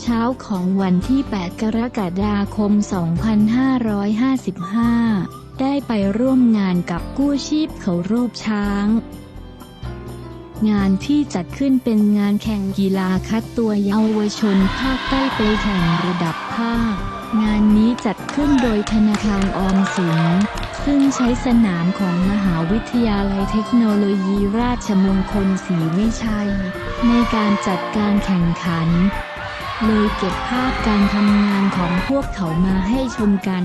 เช้าของวันที่ 8 กรกฎาคม 2555 ได้ไปร่วมงานกับกู้ชีพเขารูปช้าง งานที่จัดขึ้นเป็นงานแข่งกีฬาคัดตัวเยาวชนภาคใต้ไปแข่งระดับภาค งานนี้จัดขึ้นโดยธนาคารออมสิน ซึ่งใช้สนามของมหาวิทยาลัยเทคโนโลยีราชมงคลศรีวิชัย ในการจัดการแข่งขัน เลยเก็บภาพการทำงานของพวกเขามาให้ชมกัน